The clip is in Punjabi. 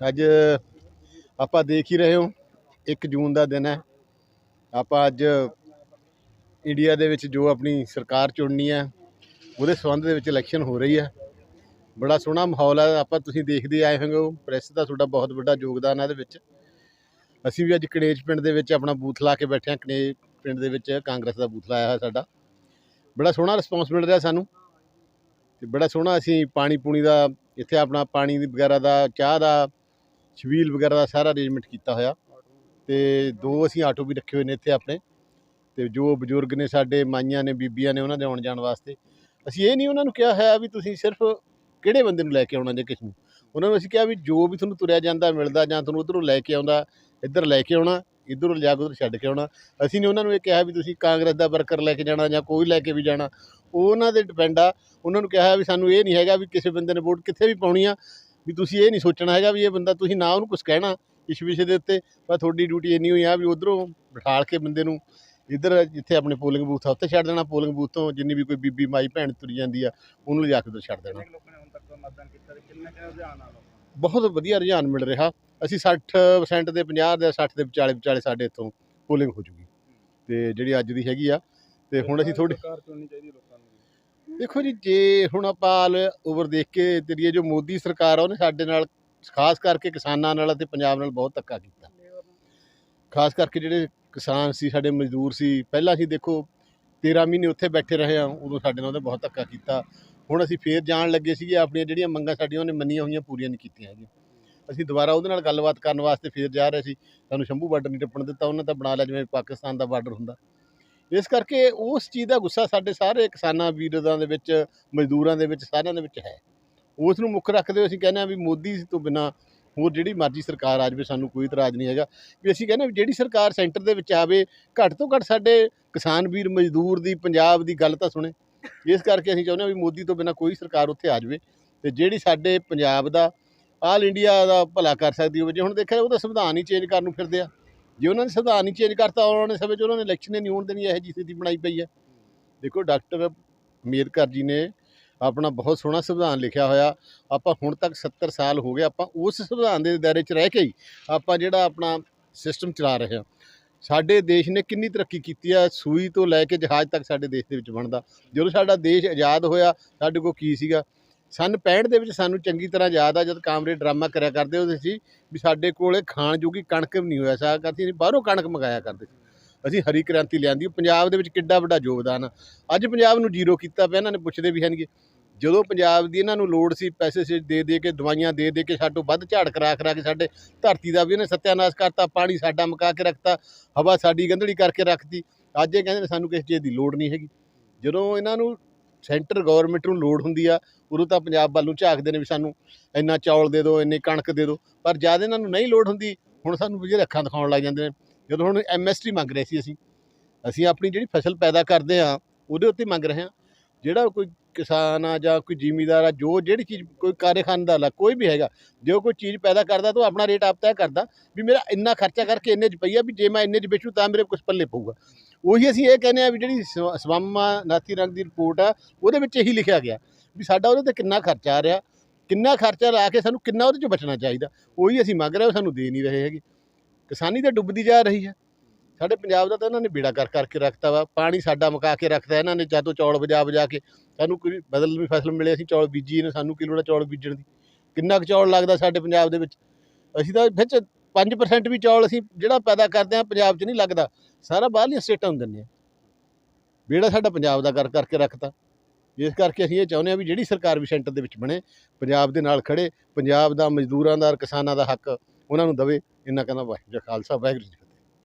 ਅੱਜ ਆਪਾਂ ਦੇਖ ਹੀ ਰਹੇ ਹੋ 1 ਜੂਨ ਦਾ ਦਿਨ ਹੈ। ਆਪਾਂ ਅੱਜ ਇੰਡੀਆ ਦੇ ਵਿੱਚ ਜੋ ਆਪਣੀ ਸਰਕਾਰ ਚੁਣਨੀ ਹੈ, ਉਹਦੇ ਸੰਬੰਧ ਦੇ ਵਿੱਚ ਇਲੈਕਸ਼ਨ ਹੋ ਰਹੀ ਹੈ। ਬੜਾ ਸੋਹਣਾ ਮਾਹੌਲ ਹੈ, ਆਪਾਂ ਤੁਸੀਂ ਦੇਖਦੇ ਆਏ ਹੋਗੇ ਪ੍ਰੈਸ ਦਾ ਤੁਹਾਡਾ ਬਹੁਤ ਵੱਡਾ ਯੋਗਦਾਨ ਹੈ ਇਹਦੇ ਵਿੱਚ। ਅਸੀਂ ਵੀ ਅੱਜ ਕਨੇਜ ਪਿੰਡ ਦੇ ਵਿੱਚ ਆਪਣਾ ਬੂਥ ਲਾ ਕੇ ਬੈਠੇ ਹਾਂ, ਕਨੇਜ ਪਿੰਡ ਦੇ ਵਿੱਚ ਕਾਂਗਰਸ ਦਾ ਬੂਥ ਲਾਇਆ ਹੋਇਆ ਸਾਡਾ। ਬੜਾ ਸੋਹਣਾ ਰਿਸਪੌਂਸ ਮਿਲ ਰਿਹਾ ਸਾਨੂੰ। ਤੇ ਬੜਾ ਸੋਹਣਾ ਅਸੀਂ ਪਾਣੀ ਪੂਣੀ ਦਾ, ਇੱਥੇ ਆਪਣਾ ਪਾਣੀ ਦੀ ਵਗੈਰਾ ਦਾ, ਚਾਹ ਦਾ ਛਬੀਲ ਵਗੈਰਾ ਦਾ ਸਾਰਾ ਅਰੇਂਜਮੈਂਟ ਕੀਤਾ ਹੋਇਆ। ਤੇ ਦੋ ਅਸੀਂ ਆਟੋ ਵੀ ਰੱਖੇ ਹੋਏ ਨੇ ਇੱਥੇ ਆਪਣੇ। ਤੇ ਜੋ ਬਜ਼ੁਰਗ ਨੇ ਸਾਡੇ, ਮਾਈਆਂ ਨੇ, ਬੀਬੀਆਂ ਨੇ ਉਹਨਾਂ ਦੇ ਆਉਣ ਜਾਣ ਵਾਸਤੇ। ਅਸੀਂ ਇਹ ਨਹੀਂ ਉਹਨਾਂ ਨੂੰ ਕਿਹਾ ਹੋਇਆ ਵੀ ਤੁਸੀਂ ਸਿਰਫ ਕਿਹੜੇ ਬੰਦੇ ਨੂੰ ਲੈ ਕੇ ਆਉਣਾ ਜਾਂ ਕਿਸ ਨੂੰ। ਉਹਨਾਂ ਨੂੰ ਅਸੀਂ ਕਿਹਾ ਵੀ ਜੋ ਵੀ ਤੁਹਾਨੂੰ ਤੁਰਿਆ ਜਾਂਦਾ, ਮਿਲਦਾ ਜਾਂ ਤੁਹਾਨੂੰ ਉਧਰੋਂ ਲੈ ਕੇ ਆਉਂਦਾ, ਇੱਧਰ ਲੈ ਕੇ ਆਉਣਾ, ਇੱਧਰੋਂ ਲਿਜਾ ਕੇ ਉੱਧਰ ਛੱਡ ਕੇ ਆਉਣਾ। ਅਸੀਂ ਨਹੀਂ ਉਹਨਾਂ ਨੂੰ ਇਹ ਕਿਹਾ ਵੀ ਤੁਸੀਂ ਕਾਂਗਰਸ ਦਾ ਵਰਕਰ ਲੈ ਕੇ ਜਾਣਾ ਜਾਂ ਕੋਈ ਲੈ ਕੇ ਵੀ ਜਾਣਾ। ਉਹ ਉਹਨਾਂ ਦੇ ਡਿਪੈਂਡ ਆ। ਉਹਨਾਂ ਨੂੰ ਕਿਹਾ ਵੀ ਸਾਨੂੰ ਇਹ ਨਹੀਂ ਹੈਗਾ ਵੀ ਕਿਸੇ ਬੰਦੇ ਨੇ ਵੋਟ ਕਿੱਥੇ ਵੀ ਪਾਉਣੀ ਆ। ਵੀ ਤੁਸੀਂ ਇਹ ਨਹੀਂ ਸੋਚਣਾ ਹੈਗਾ ਵੀ ਇਹ ਬੰਦਾ ਤੁਸੀਂ ਨਾ ਉਹਨੂੰ ਕੁਝ ਕਹਿਣਾ ਇਸ ਵਿਸ਼ੇ ਦੇ ਉੱਤੇ ਪਰ ਤੁਹਾਡੀ ਡਿਊਟੀ ਇੰਨੀ ਹੋਈ ਆ ਵੀ ਉਧਰੋਂ ਬਿਠਾਲ ਕੇ ਬੰਦੇ ਨੂੰ ਇੱਧਰ ਜਿੱਥੇ ਆਪਣੇ ਪੋਲਿੰਗ ਬੂਥ ਆ ਉੱਥੇ ਛੱਡ ਦੇਣਾ ਪੋਲਿੰਗ ਬੂਥ ਤੋਂ ਜਿੰਨੀ ਵੀ ਕੋਈ ਬੀਬੀ ਮਾਈ ਭੈਣ ਤੁਰੀ ਜਾਂਦੀ ਆ ਉਹਨੂੰ ਲਿਜਾ ਕੇ ਉੱਧਰ ਛੱਡ ਦੇਣਾ। ਬਹੁਤ ਵਧੀਆ ਰੁਝਾਨ ਮਿਲ ਰਿਹਾ। ਅਸੀਂ 60% ਦੇ 50 ਦੇ 60 ਦੇ ਵਿਚਾਲੇ ਵਿਚਾਲੇ ਸਾਡੇ ਇੱਥੋਂ ਪੋਲਿੰਗ ਹੋ ਜੂਗੀ। ਤੇ ਜਿਹੜੀ ਅੱਜ ਦੀ ਹੈਗੀ ਆ ਤੇ ਹੁਣ ਅਸੀਂ ਥੋੜੀ ਸਰਕਾਰ ਚੁਣਨੀ ਚਾਹੀਦੀ ਲੋਕਾਂ ਨੂੰ। ਦੇਖੋ ਜੀ, ਜੇ ਹੁਣ ਆਪਾਂ ਆਲ ਓਵਰ ਦੇਖ ਕੇ ਤੇਰੀ ਜੋ ਮੋਦੀ ਸਰਕਾਰ ਆ, ਉਹਨੇ ਸਾਡੇ ਨਾਲ, ਖਾਸ ਕਰਕੇ ਕਿਸਾਨਾਂ ਨਾਲ ਅਤੇ ਪੰਜਾਬ ਨਾਲ ਬਹੁਤ ਧੱਕਾ ਕੀਤਾ। ਖਾਸ ਕਰਕੇ ਜਿਹੜੇ ਕਿਸਾਨ ਸੀ, ਸਾਡੇ ਮਜ਼ਦੂਰ ਸੀ, ਪਹਿਲਾਂ ਅਸੀਂ ਦੇਖੋ 13 ਮਹੀਨੇ ਉੱਥੇ ਬੈਠੇ ਰਹੇ ਆ ਉਦੋਂ ਸਾਡੇ ਨਾਲ ਉਹਨੇ ਬਹੁਤ ਧੱਕਾ ਕੀਤਾ। ਹੁਣ ਅਸੀਂ ਫੇਰ ਜਾਣ ਲੱਗੇ ਸੀਗੇ, ਆਪਣੀਆਂ ਜਿਹੜੀਆਂ ਮੰਗਾਂ ਸਾਡੀਆਂ ਉਹਨੇ ਮੰਨੀਆਂ ਹੋਈਆਂ ਪੂਰੀਆਂ ਨਹੀਂ ਕੀਤੀਆਂ ਹੈਗੀਆਂ। ਅਸੀਂ ਦੁਬਾਰਾ ਉਹਦੇ ਨਾਲ ਗੱਲਬਾਤ ਕਰਨ ਵਾਸਤੇ ਫੇਰ ਜਾ ਰਹੇ ਸੀ। ਸਾਨੂੰ ਸ਼ੰਭੂ ਬਾਰਡਰ ਨਹੀਂ ਟੱਪਣ ਦਿੱਤਾ, ਉਹਨਾਂ ਤਾਂ ਬਣਾ ਲਿਆ, ਜਿਵੇਂ ਪਾਕਿਸਤਾਨ ਦਾ ਬਾਰਡਰ ਹੁੰਦਾ। ਇਸ ਕਰਕੇ ਉਸ ਚੀਜ਼ ਦਾ ਗੁੱਸਾ ਸਾਡੇ ਸਾਰੇ ਕਿਸਾਨਾਂ ਵੀਰਾਂ ਦੇ ਵਿੱਚ, ਮਜ਼ਦੂਰਾਂ ਦੇ ਵਿੱਚ, ਸਾਰਿਆਂ ਦੇ ਵਿੱਚ ਹੈ। ਉਸ ਨੂੰ ਮੁੱਖ ਰੱਖਦੇ ਹੋਏ ਅਸੀਂ ਕਹਿੰਦੇ ਹਾਂ ਵੀ ਮੋਦੀ ਤੋਂ ਬਿਨਾ ਹੋਰ ਜਿਹੜੀ ਮਰਜ਼ੀ ਸਰਕਾਰ ਆ ਜਾਵੇ, ਸਾਨੂੰ ਕੋਈ ਇਤਰਾਜ਼ ਨਹੀਂ ਹੈਗਾ। ਵੀ ਅਸੀਂ ਕਹਿੰਦੇ ਹਾਂ ਵੀ ਜਿਹੜੀ ਸਰਕਾਰ ਸੈਂਟਰ ਦੇ ਵਿੱਚ ਆਵੇ, ਘੱਟ ਤੋਂ ਘੱਟ ਸਾਡੇ ਕਿਸਾਨ ਵੀਰ, ਮਜ਼ਦੂਰ ਦੀ, ਪੰਜਾਬ ਦੀ ਗੱਲ ਤਾਂ ਸੁਣੇ। ਇਸ ਕਰਕੇ ਅਸੀਂ ਚਾਹੁੰਦੇ ਹਾਂ ਵੀ ਮੋਦੀ ਤੋਂ ਬਿਨਾ ਕੋਈ ਸਰਕਾਰ ਉੱਥੇ ਆ ਜਾਵੇ ਤੇ ਜਿਹੜੀ ਸਾਡੇ ਪੰਜਾਬ ਦਾ, ਆਲ ਇੰਡੀਆ ਦਾ ਭਲਾ ਕਰ ਸਕਦੀ ਹੋਵੇ। ਜੇ ਹੁਣ ਦੇਖਿਆ ਉਹ ਤਾਂ ਸੰਵਿਧਾਨ ਹੀ ਚੇਂਜ ਕਰਨ ਨੂੰ ਫਿਰਦੇ ਆ। ਜੇ ਉਹਨਾਂ ਨੇ ਸੰਵਿਧਾਨ ਨਹੀਂ ਚੇਂਜ ਕਰਤਾ ਉਹਨਾਂ ਨੇ ਸਮੇਂ 'ਚ ਉਹਨਾਂ ਨੇ ਇਲੈਕਸ਼ਨ ਨਹੀਂ ਹੋਣ ਦੇਣੀ, ਇਹੋ ਜਿਹੀ ਸਥਿਤੀ ਬਣਾਈ ਪਈ ਹੈ। ਦੇਖੋ, ਡਾਕਟਰ ਅੰਬੇਦਕਰ ਜੀ ਨੇ ਆਪਣਾ ਬਹੁਤ ਸੋਹਣਾ ਸੰਵਿਧਾਨ ਲਿਖਿਆ ਹੋਇਆ। ਆਪਾਂ ਹੁਣ ਤੱਕ 70 ਸਾਲ ਹੋ ਗਏ, ਆਪਾਂ ਉਸ ਸੰਵਿਧਾਨ ਦੇ ਦਾਇਰੇ 'ਚ ਰਹਿ ਕੇ ਹੀ ਆਪਾਂ ਜਿਹੜਾ ਆਪਣਾ ਸਿਸਟਮ ਚਲਾ ਰਹੇ ਹਾਂ। ਸਾਡੇ ਦੇਸ਼ ਨੇ ਕਿੰਨੀ ਤਰੱਕੀ ਕੀਤੀ ਆ ਸੂਈ ਤੋਂ ਲੈ ਕੇ ਜਹਾਜ਼ ਤੱਕ ਸਾਡੇ ਦੇਸ਼ ਦੇ ਵਿੱਚ ਬਣਦਾ। ਜਦੋਂ ਸਾਡਾ ਦੇਸ਼ ਆਜ਼ਾਦ ਹੋਇਆ, ਸਾਡੇ ਕੋਲ ਕੀ ਸੀਗਾ? ਸਨ 65 ਦੇ ਵਿੱਚ ਸਾਨੂੰ ਚੰਗੀ ਤਰ੍ਹਾਂ ਯਾਦ ਆ, ਜਦ ਕਾਮਰੇ ਡਰਾਮਾ ਕਰਿਆ ਕਰਦੇ ਹੁੰਦੇ ਸੀ ਵੀ ਸਾਡੇ ਕੋਲੇ ਖਾਣ ਜੋਗੀ ਕਣਕ ਵੀ ਨਹੀਂ ਹੋਇਆ ਸਾ ਕਰਤੀ ਅਸੀਂ ਬਾਹਰੋਂ ਕਣਕ ਮੰਗਾਇਆ ਕਰਦੇ ਸੀ। ਅਸੀਂ ਹਰੀ ਕ੍ਰਾਂਤੀ ਲਿਆਂਦੀ ਪੰਜਾਬ ਦੇ ਵਿੱਚ ਕਿੱਡਾ ਵੱਡਾ ਯੋਗਦਾਨ ਆ। ਅੱਜ ਪੰਜਾਬ ਨੂੰ ਜ਼ੀਰੋ ਕੀਤਾ ਪਿਆ, ਇਹਨਾਂ ਨੇ ਪੁੱਛਦੇ ਵੀ ਹਨਗੇ। ਜਦੋਂ ਪੰਜਾਬ ਦੀ ਇਹਨਾਂ ਨੂੰ ਲੋੜ ਸੀ ਪੈਸੇ ਸੇ ਦੇ ਦੇ ਕੇ, ਦਵਾਈਆਂ ਦੇ ਦੇ ਕੇ ਸਾਡੋਂ ਵੱਧ ਝਾੜ ਕਰਾ ਕਰਾ ਕੇ ਸਾਡੇ ਧਰਤੀ ਦਾ ਵੀ ਇਹਨੇ ਸਤਿਆਨਾਸ਼ ਕਰਤਾ, ਪਾਣੀ ਸਾਡਾ ਮਕਾ ਕੇ ਰੱਖਤਾ, ਹਵਾ ਸਾਡੀ ਗੰਧੜੀ ਕਰਕੇ ਰੱਖਤੀ। ਅੱਜ ਇਹ ਕਹਿੰਦੇ ਨੇ ਸਾਨੂੰ ਕਿਸੇ ਚੀਜ਼ ਦੀ ਲੋੜ ਨਹੀਂ ਹੈਗੀ। ਜਦੋਂ ਇਹਨਾਂ ਨੂੰ ਸੈਂਟਰ ਗਵਰਨਮੈਂਟ ਨੂੰ ਲੋੜ ਹੁੰਦੀ ਆ, ਉਦੋਂ ਤਾਂ ਪੰਜਾਬ ਵੱਲ ਨੂੰ ਝਾਕਦੇ ਨੇ ਵੀ ਸਾਨੂੰ ਇੰਨਾ ਚੌਲ ਦੇ ਦਿਓ ਇੰਨੀ ਕਣਕ ਦੇ ਦਿਓ ਪਰ ਜਦ ਇਹਨਾਂ ਨੂੰ ਨਹੀਂ ਲੋੜ ਹੁੰਦੀ, ਹੁਣ ਸਾਨੂੰ ਵਜੇ ਅੱਖਾਂ ਦਿਖਾਉਣ ਲੱਗ ਜਾਂਦੇ ਨੇ। ਜਦੋਂ ਹੁਣ ਐਮਐਸਟੀ ਮੰਗ ਰਹੇ ਸੀ ਅਸੀਂ ਅਸੀਂ ਆਪਣੀ ਜਿਹੜੀ ਫਸਲ ਪੈਦਾ ਕਰਦੇ ਆ ਉਹਦੇ ਉੱਤੇ ਮੰਗ ਰਹੇ ਹਾਂ। ਜਿਹੜਾ ਕੋਈ ਕਿਸਾਨ ਆ ਜਾਂ ਕੋਈ ਜ਼ਿਮੀਦਾਰ ਆ, ਜੋ ਜਿਹੜੀ ਚੀਜ਼, ਕੋਈ ਕਾਰਖਾਨੇ ਦਾ ਲਾ, ਕੋਈ ਵੀ ਹੈਗਾ, ਜੋ ਕੋਈ ਚੀਜ਼ ਪੈਦਾ ਕਰਦਾ ਤਾਂ ਉਹ ਆਪਣਾ ਰੇਟ ਆਪ ਤੈਅ ਕਰਦਾ ਵੀ ਮੇਰਾ ਇੰਨਾ ਖਰਚਾ ਕਰਕੇ ਇੰਨੇ 'ਚ ਪਈ ਆ, ਵੀ ਜੇ ਮੈਂ ਇੰਨੇ 'ਚ ਵੇਚੂ ਤਾਂ ਮੇਰੇ ਕੁਛ ਪੱਲੇ ਪਊਗਾ। ਉਹੀ ਅਸੀਂ ਇਹ ਕਹਿੰਦੇ ਆ ਵੀ ਜਿਹੜੀ ਸਵ- ਸਵਾਮਾ ਨਾਥੀ ਰੰਗ ਦੀ ਰਿਪੋਰਟ ਆ, ਉਹਦੇ ਵਿੱਚ ਇਹੀ ਲਿਖਿਆ ਗਿਆ ਵੀ ਸਾਡਾ ਉਹਦੇ ਤੇ ਕਿੰਨਾ ਖਰਚਾ ਆ ਰਿਹਾ, ਕਿੰਨਾ ਖਰਚਾ ਲਾ ਕੇ ਸਾਨੂੰ ਕਿੰਨਾ ਉਹਦੇ 'ਚ ਬਚਣਾ ਚਾਹੀਦਾ, ਉਹੀ ਅਸੀਂ ਮੰਗ ਰਹੇ ਉਹ ਸਾਨੂੰ ਦੇ ਨਹੀਂ ਰਹੇ ਹੈਗੇ। ਕਿਸਾਨੀ ਤਾਂ ਡੁੱਬਦੀ ਜਾ ਰਹੀ ਹੈ। ਸਾਡੇ ਪੰਜਾਬ ਦਾ ਤਾਂ ਇਹਨਾਂ ਨੇ ਬੇੜਾ ਕਰ, ਕਰਕੇ ਰੱਖਤਾ ਵਾ, ਪਾਣੀ ਸਾਡਾ ਮੁਕਾ ਕੇ ਰੱਖਤਾ ਇਹਨਾਂ ਨੇ ਜਦੋਂ ਚੌਲ ਵਜਾ ਵਜਾ ਕੇ, ਸਾਨੂੰ ਕੋਈ ਬਦਲ ਵੀ ਫਸਲ ਮਿਲੇ, ਅਸੀਂ ਚੌਲ ਬੀਜੀ ਨੇ, ਸਾਨੂੰ ਕੀ ਲੋੜ ਚੌਲ ਬੀਜਣ ਦੀ? ਕਿੰਨਾ ਕੁ ਚੌਲ ਲੱਗਦਾ ਸਾਡੇ ਪੰਜਾਬ ਦੇ ਵਿੱਚ? ਅਸੀਂ ਤਾਂ ਵਿੱਚ 5% ਵੀ ਚੌਲ ਅਸੀਂ ਜਿਹੜਾ ਪੈਦਾ ਕਰਦੇ ਹਾਂ ਪੰਜਾਬ 'ਚ ਨਹੀਂ ਲੱਗਦਾ, ਸਾਰਾ ਬਾਹਰਲੀਆਂ ਸਟੇਟਾਂ ਨੂੰ ਦਿੰਦੇ ਆ ਜਿਹੜਾ ਸਾਡਾ ਪੰਜਾਬ ਦਾ ਕਰ, ਕਰਕੇ ਰੱਖਤਾ। ਇਸ ਕਰਕੇ ਅਸੀਂ ਇਹ ਚਾਹੁੰਦੇ ਹਾਂ ਵੀ ਜਿਹੜੀ ਸਰਕਾਰ ਵੀ ਸੈਂਟਰ ਦੇ ਵਿੱਚ ਬਣੇ, ਪੰਜਾਬ ਦੇ ਨਾਲ ਖੜੇ ਪੰਜਾਬ ਦਾ ਮਜ਼ਦੂਰਾਂ ਦਾ ਕਿਸਾਨਾਂ ਦਾ ਹੱਕ ਉਹਨਾਂ ਨੂੰ ਦਵੇ, ਇੰਨਾ ਕਹਿੰਦਾ ਵਾਹਿਗੁਰੂ ਖਾਲਸਾ, ਵਾਹਿਗੁਰੂ ਜੀ